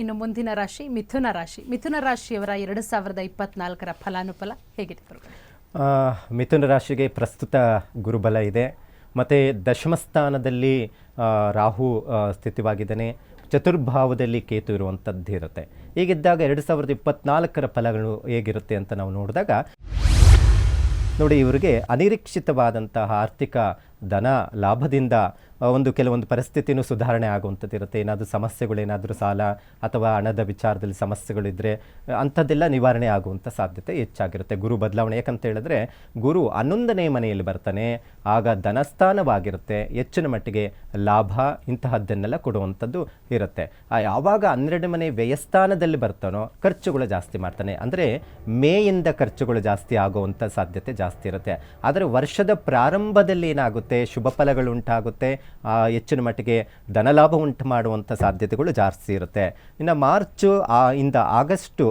ಇನ್ನು ಮುಂದಿನ ರಾಶಿ ಮಿಥುನ ರಾಶಿ. ಮಿಥುನ ರಾಶಿಯವರ ಎರಡು ಸಾವಿರದ ಇಪ್ಪತ್ನಾಲ್ಕರ ಫಲಾನುಫಲ ಹೇಗಿದೆ ಮಿಥುನ ರಾಶಿಗೆ ಪ್ರಸ್ತುತ ಗುರುಬಲ ಇದೆ. ಮತ್ತು ದಶಮ ಸ್ಥಾನದಲ್ಲಿ ರಾಹು ಸ್ಥಿತಿವಾಗಿದ್ದಾನೆ. ಚತುರ್ಭಾವದಲ್ಲಿ ಕೇತು ಇರುವಂಥದ್ದು ಇರುತ್ತೆ. ಹೀಗಿದ್ದಾಗ ಎರಡು ಸಾವಿರದ ಇಪ್ಪತ್ನಾಲ್ಕರ ಫಲಗಳು ಹೇಗಿರುತ್ತೆ ಅಂತ ನಾವು ನೋಡಿದಾಗ, ನೋಡಿ, ಇವರಿಗೆ ಅನಿರೀಕ್ಷಿತವಾದಂತಹ ಆರ್ಥಿಕ ಧನ ಲಾಭದಿಂದ ಒಂದು ಕೆಲವೊಂದು ಪರಿಸ್ಥಿತಿನೂ ಸುಧಾರಣೆ ಆಗುವಂಥದ್ದು ಇರುತ್ತೆ. ಏನಾದರೂ ಸಮಸ್ಯೆಗಳೇನಾದರೂ ಸಾಲ ಅಥವಾ ಹಣದ ವಿಚಾರದಲ್ಲಿ ಸಮಸ್ಯೆಗಳಿದ್ದರೆ ಅಂಥದ್ದೆಲ್ಲ ನಿವಾರಣೆ ಆಗುವಂಥ ಸಾಧ್ಯತೆ ಹೆಚ್ಚಾಗಿರುತ್ತೆ. ಗುರು ಬದಲಾವಣೆ, ಯಾಕಂತ ಹೇಳಿದ್ರೆ ಗುರು ಹನ್ನೊಂದನೇ ಮನೆಯಲ್ಲಿ ಬರ್ತಾನೆ, ಆಗ ಧನಸ್ಥಾನವಾಗಿರುತ್ತೆ, ಹೆಚ್ಚಿನ ಮಟ್ಟಿಗೆ ಲಾಭ ಇಂತಹದ್ದನ್ನೆಲ್ಲ ಕೊಡುವಂಥದ್ದು ಇರುತ್ತೆ. ಯಾವಾಗ ಹನ್ನೆರಡು ಮನೆ ವ್ಯಯಸ್ಥಾನದಲ್ಲಿ ಬರ್ತಾನೋ, ಖರ್ಚುಗಳು ಜಾಸ್ತಿ ಮಾಡ್ತಾನೆ. ಅಂದರೆ ಮೇಯಿಂದ ಖರ್ಚುಗಳು ಜಾಸ್ತಿ ಆಗುವಂಥ ಸಾಧ್ಯತೆ ಜಾಸ್ತಿ ಇರುತ್ತೆ. ಆದರೆ ವರ್ಷದ ಪ್ರಾರಂಭದಲ್ಲಿ ಏನಾಗುತ್ತೆ, ಶುಭ ಫಲಗಳು ಉಂಟಾಗುತ್ತೆ ಹೆಚ್ಚಿನ ಮಟ್ಟಿಗೆ ಧನಲಾಭ ಉಂಟು ಮಾಡುವಂಥ ಸಾಧ್ಯತೆಗಳು ಜಾಸ್ತಿ ಇರುತ್ತೆ. ಇನ್ನು ಮಾರ್ಚು ಇಂದ ಆಗಸ್ಟು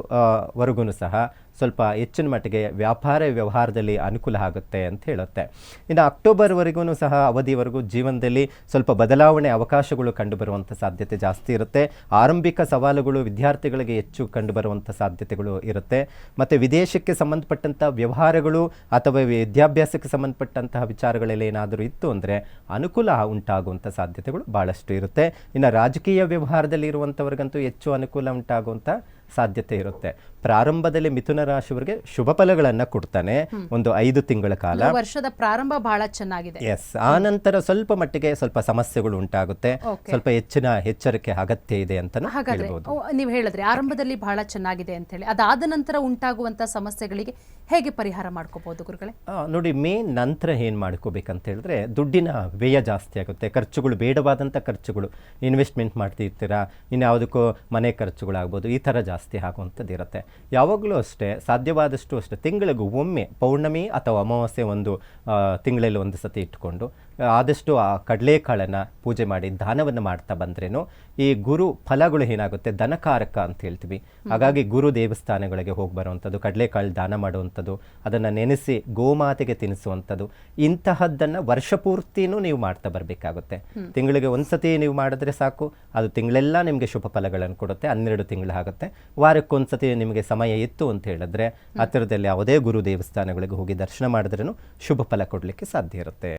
ವರೆಗೂ ಸಹ ಸ್ವಲ್ಪ ಹೆಚ್ಚಿನ ಮಟ್ಟಿಗೆ ವ್ಯಾಪಾರ ವ್ಯವಹಾರದಲ್ಲಿ ಅನುಕೂಲ ಆಗುತ್ತೆ ಅಂತ ಹೇಳುತ್ತೆ. ಇನ್ನು ಅಕ್ಟೋಬರ್ವರೆಗೂ ಸಹ ಅವಧಿವರೆಗೂ ಜೀವನದಲ್ಲಿ ಸ್ವಲ್ಪ ಬದಲಾವಣೆ ಅವಕಾಶಗಳು ಕಂಡುಬರುವಂಥ ಸಾಧ್ಯತೆ ಜಾಸ್ತಿ ಇರುತ್ತೆ. ಆರಂಭಿಕ ಸವಾಲುಗಳು ವಿದ್ಯಾರ್ಥಿಗಳಿಗೆ ಹೆಚ್ಚು ಕಂಡುಬರುವಂಥ ಸಾಧ್ಯತೆಗಳು ಇರುತ್ತೆ. ಮತ್ತು ವಿದೇಶಕ್ಕೆ ಸಂಬಂಧಪಟ್ಟಂಥ ವ್ಯವಹಾರಗಳು ಅಥವಾ ವಿದ್ಯಾಭ್ಯಾಸಕ್ಕೆ ಸಂಬಂಧಪಟ್ಟಂತಹ ವಿಚಾರಗಳಲ್ಲಿ ಏನಾದರೂ ಇತ್ತು ಅಂದರೆ ಅನುಕೂಲ ಉಂಟಾಗುವಂಥ ಸಾಧ್ಯತೆಗಳು ಭಾಳಷ್ಟು ಇರುತ್ತೆ. ಇನ್ನು ರಾಜಕೀಯ ವ್ಯವಹಾರದಲ್ಲಿ ಇರುವಂಥವ್ರಿಗಂತೂ ಹೆಚ್ಚು ಅನುಕೂಲ ಉಂಟಾಗುವಂಥ ಸಾಧ್ಯತೆ ಇರುತ್ತೆ. ಪ್ರಾರಂಭದಲ್ಲಿ ಮಿಥುನ ರಾಶಿಯವರಿಗೆ ಶುಭ ಫಲಗಳನ್ನ ಕೊಡ್ತಾನೆ. ಒಂದು ಐದು ತಿಂಗಳ ಕಾಲ. ವರ್ಷದ ಪ್ರಾರಂಭ ಬಹಳ ಚೆನ್ನಾಗಿದೆ. ಎಸ್ ಆ ನಂತರ ಸ್ವಲ್ಪ ಮಟ್ಟಿಗೆ ಸ್ವಲ್ಪ ಸಮಸ್ಯೆಗಳು ಉಂಟಾಗುತ್ತೆ. ಸ್ವಲ್ಪ ಹೆಚ್ಚಿನ ಎಚ್ಚರಿಕೆ ಅಗತ್ಯ ಇದೆ ಅಂತ ನೀವು ಹೇಳಿದ್ರೆ ಆರಂಭದಲ್ಲಿ ಬಹಳ ಚೆನ್ನಾಗಿದೆ ಅಂತ ಹೇಳಿ ಅದಾದ ನಂತರ ಉಂಟಾಗುವಂತ ಸಮಸ್ಯೆಗಳಿಗೆ ಹೇಗೆ ಪರಿಹಾರ ಮಾಡ್ಕೋಬಹುದು ಗುರುಗಳೇ? ನೋಡಿ ಮೇ ನಂತರ ಏನ್ ಮಾಡ್ಕೋಬೇಕಂತ ಹೇಳಿದ್ರೆ ದುಡ್ಡಿನ ವ್ಯಯ ಜಾಸ್ತಿ ಆಗುತ್ತೆ. ಖರ್ಚುಗಳು ಬೇಡವಾದಂಥ ಖರ್ಚುಗಳು. ಇನ್ವೆಸ್ಟ್ಮೆಂಟ್ ಮಾಡ್ತಿರ್ತೀರಾ? ಇನ್ಯಾವುದಕ್ಕೂ ಮನೆ ಖರ್ಚುಗಳಾಗ್ಬೋದು. ಈ ಥರ ಜಾಸ್ತಿ ಆಗುವಂಥದ್ದು ಇರುತ್ತೆ ಯಾವಾಗಲೂ ಅಷ್ಟೇ ಸಾಧ್ಯವಾದಷ್ಟು ಅಷ್ಟೇ ತಿಂಗಳಿಗೂ ಒಮ್ಮೆ ಪೌರ್ಣಮಿ ಅಥವಾ ಅಮಾವಾಸ್ಯೆ ಒಂದು ತಿಂಗಳಲ್ಲಿ ಒಂದು ಸತಿ ಇಟ್ಕೊಂಡು ಆದಷ್ಟು ಆ ಕಡಲೆಕಾಳನ್ನು ಪೂಜೆ ಮಾಡಿ ದಾನವನ್ನು ಮಾಡ್ತಾ ಬಂದ್ರೇನು ಈ ಗುರು ಫಲಗಳು ಏನಾಗುತ್ತೆ? ದನಕಾರಕ ಅಂತ ಹೇಳ್ತೀವಿ. ಹಾಗಾಗಿ ಗುರು ದೇವಸ್ಥಾನಗಳಿಗೆ ಹೋಗಿ ಬರುವಂಥದ್ದು ಕಡಲೆಕಾಳು ದಾನ ಮಾಡುವಂಥದ್ದು ಅದನ್ನು ನೆನೆಸಿ ಗೋಮಾತೆಗೆ ತಿನ್ನಿಸುವಂಥದ್ದು ಇಂತಹದ್ದನ್ನು ವರ್ಷ ಪೂರ್ತಿನೂ ನೀವು ಮಾಡ್ತಾ ಬರಬೇಕಾಗುತ್ತೆ. ತಿಂಗಳಿಗೆ ಒಂದ್ಸತಿ ನೀವು ಮಾಡಿದ್ರೆ ಸಾಕು ಅದು ತಿಂಗಳೆಲ್ಲ ನಿಮಗೆ ಶುಭ ಫಲಗಳನ್ನು ಕೊಡುತ್ತೆ ಹನ್ನೆರಡು ತಿಂಗಳು ಆಗುತ್ತೆ ವಾರಕ್ಕೊಂದ್ಸತಿ ನಿಮಗೆ ಸಮಯ ಇತ್ತು ಅಂತ ಹೇಳಿದ್ರೆ ಹತ್ತಿರದಲ್ಲಿ ಯಾವುದೇ ಗುರು ದೇವಸ್ಥಾನಗಳಿಗೆ ಹೋಗಿ ದರ್ಶನ ಮಾಡಿದ್ರೂ ಶುಭ ಫಲ ಕೊಡಲಿಕ್ಕೆ ಸಾಧ್ಯ ಇರುತ್ತೆ.